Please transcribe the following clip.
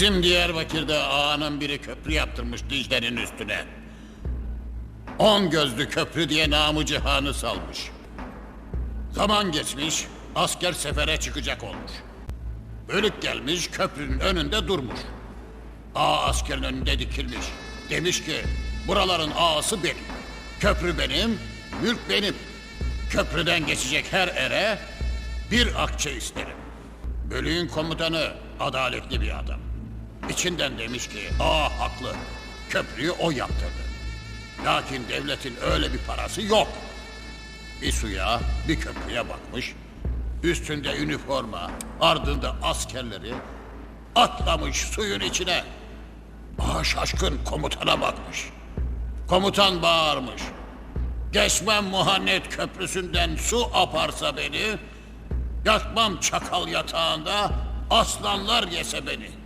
Bizim Diyarbakır'da ağanın biri köprü yaptırmış Dicle'nin üstüne. On gözlü köprü diye namı cihanı salmış. Zaman geçmiş, asker sefere çıkacak olmuş. Bölük gelmiş, köprünün önünde durmuş. Ağa askerin önünde dikilmiş. Demiş ki, buraların ağası benim. Köprü benim, mülk benim. Köprüden geçecek her ere bir akçe isterim. Bölüğün komutanı adaletli bir adam. İçinden demiş ki, aa haklı. Köprüyü o yaptırdı. Lakin devletin öyle bir parası yok. Bir suya, bir köprüye bakmış. Üstünde üniforma, ardında askerleri atlamış suyun içine. Ağa şaşkın komutana bakmış. Komutan bağırmış. Geçmem Muhannet Köprüsü'nden su aparsa beni, yatmam çakal yatağında, aslanlar yese beni.